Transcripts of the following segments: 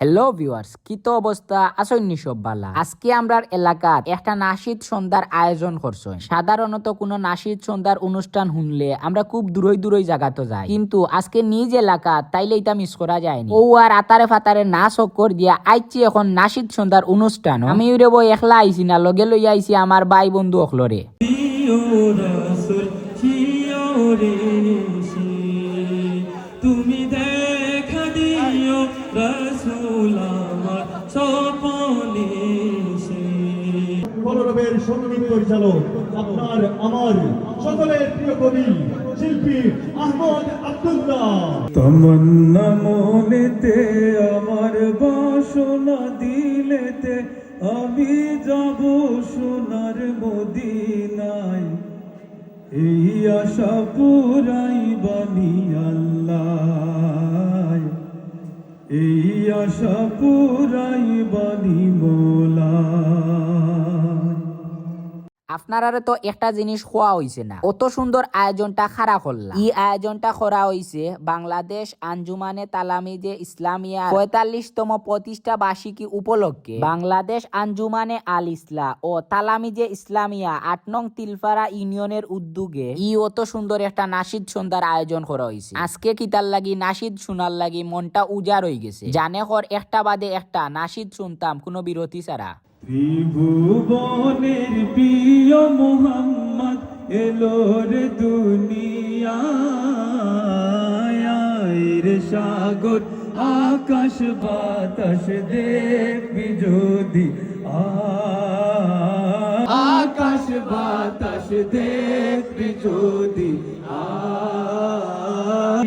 Hello viewers কি তো অবস্থা? আসৈনি সব বালা। আজকে আমরার এলাকার একটা নাসিদ সন্ধ্যার আয়োজন করছ সাধারণত কোনো নাসিদ সন্ধ্যার অনুষ্ঠান শুনলে আমরা খুব দূরই দূরই জায়গাতে যাই। কিন্তু আজকে নিজ এলাকা তাইলে এটা মিস করা যায়নি। ও আর আতারে ফাতারে না চক্কর দিয়া আইছি এখন নাসিদ সন্ধ্যার অনুষ্ঠান। আমি রে বই একলা আইছি না, লগে লই আইছি আমার ভাই বন্ধু অখলরে কলরবের সংগীত পরিচালক আপনার আমার সকলের প্রিয় কবি, শিল্পী আহমদ আব্দুল্লাহ। তমন্না মনেতে, আমার বাসনা দিলেতে, আমি যাব সোনার মদিনায়। এই আশা পুরাই বানি আল্লাহ এই আশা পুরাই বানি মোলা আপনারা তো একটা জিনিস খোয়া হইছে না। অত সুন্দর আয়োজনটা খারা করলা এই আয়োজনটা করা হইছে বাংলাদেশ আঞ্জুমানে তালামিদে ইসলামিয়া পঁয়তাল্লিশতম প্রতিষ্ঠা বার্ষিকী উপলক্ষে। বাংলাদেশ আঞ্জুমানে আল ইসলা ও তালামিদে ইসলামিয়া আট নং তিলফারা ইউনিয়নের উদ্যোগে ই অত সুন্দর একটা নাসিদ সন্ধ্যার আয়োজন করা হয়েছে আজকে কিতার লাগি নাসিদ শোনার লাগি মনটা উজাড় হয়ে গেছে? জানে কর একটা বাদে একটা নাসিদ শুনতাম কোনো বিরতি ছাড়া। ত্রিভুবনের প্রিয় মোহাম্মদ এলোর দুনিয়ায়। রে সাগর, আকাশ বাতাস দেখবি যদি। আকাশ বাতাস দেখবি যদি।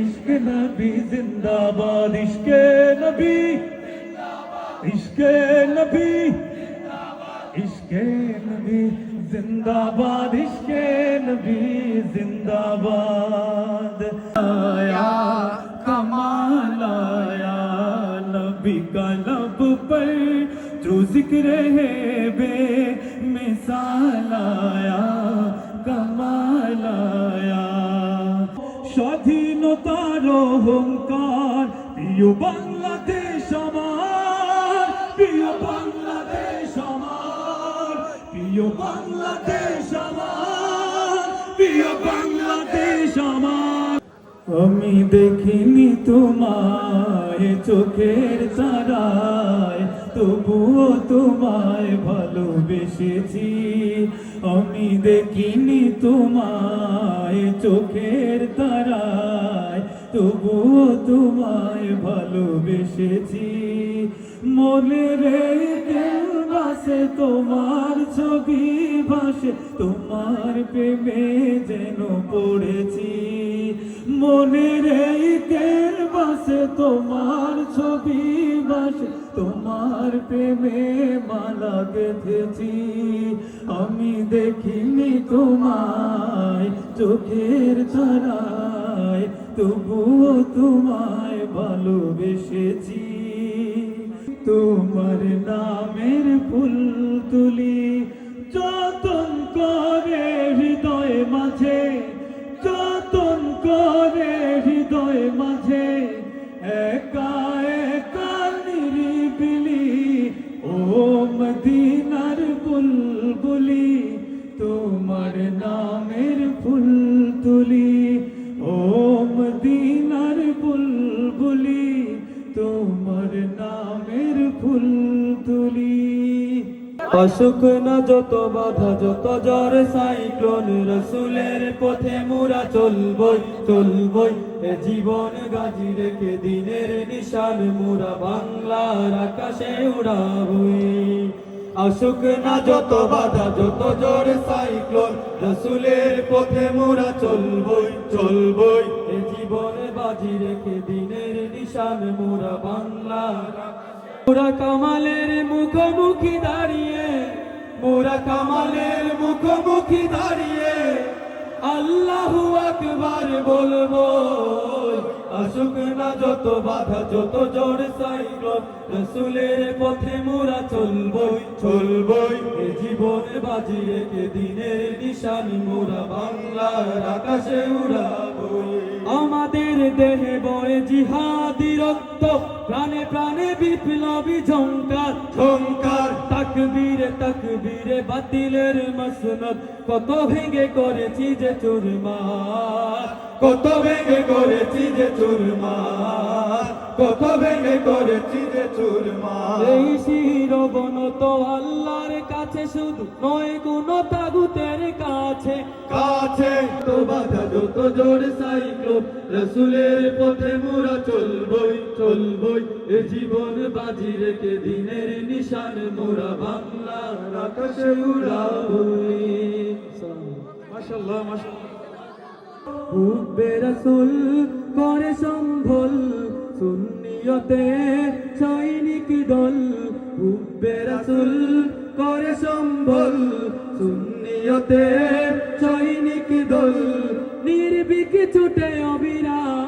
ইশকে নবী জিন্দাবাদ, ইশকে নবী। ইশকে নবী। ইশকে নবী জিন্দাবাদ ইশকে নবী জিন্দাবাদ আয়া कमाल आया नबी का लब पर जो जिक्र है बे मिसाल आया कमाल आया স্বাধীনতার অহংকার প্রিয় বাংলাদেশ আমার প্রিয় বাংলাদেশ আমার প্রিয় বাংলাদেশ আমার, প্রিয় বাংলাদেশ আমার। আমি দেখিনি তোমায় চোখের তারায়, তবুও তোমায় ভালোবেসেছি। আমি দেখিনি তোমায় চোখের তারায়, তবুও তোমায় ভালোবেসেছি। মনে রেখে বাসে তোমার ছবি ভাসে, তোমার প্রেমে যেন পড়েছি। মনে রেখে বাসে তোমার ছবি ভাসে, তোমার প্রেমে মালা বেঁধেছি। আমি দেখিনি তোমায় চোখের তারায় তবুও তোমায় ভালোবেসেছি। তোমার নামের ফুল তুলি। যতন করে হৃদয় মাঝে যতন করে হৃদয় মাঝে একা অসুখ না যত বাধা, যত জ্বর, সাইক্লোন রসুলের পথে মোরা চলবই চলবই। এ জীবন গাজি রেখে দিনের নিশান মোরা বাংলার আকাশে উড়াবই। অসুখ না যত বাধা, যত জ্বর, সাইক্লোন রসুলের পথে মোরা চলবই চলবই। এ জীবন বাজি রেখে দিনের নিশান মোরা বাংলার মোরা কামালের মুখোমুখি দাঁড়িয়ে মোরা কামালের মুখোমুখি দাঁড়িয়ে আল্লাহু বলব, আসুক না যত বাধা, যত জোর সাইক্লোন পথে মোরা চলবই চলবই, এ জীবন বাজি রেখে দিনের নিশান মোরা বাংলার আকাশে উড়াবই। আমাদের দেহে বয়ে জিহাদি রক্ত, প্রাণে প্রাণে বিপ্লবী ঝঙ্কার ঝঙ্কার তাকবীরে তাকবীরে বাতিলের মসনদ। কত ভেঙে করেছি যে চুরমার। কত ভেঙে করেছি যে চুরমার কত ভেঙে করেছি যে চুরমার। এই শিরবন তো আল্লাহর কাছে শুধু নয় কোন তাগুতের কাছে। কাছে তো বাধা যত জোর সাইক্লোন রসুলের পথে মোরা চলবই চলবই। এ জীবন বাজি রেখে দিনের নিশান মোরা বাংলার আকাশে উড়াবই। মাশাল্লাহ মাশাল্লাহ হুব্বে করে সম্ভল, সুন্নিয়তে সৈনিক দল হুব্বে রসুল করে সম্ভল, সুন্নিয়তে সৈনিক দল নির্বিক ছুটে অবিরাম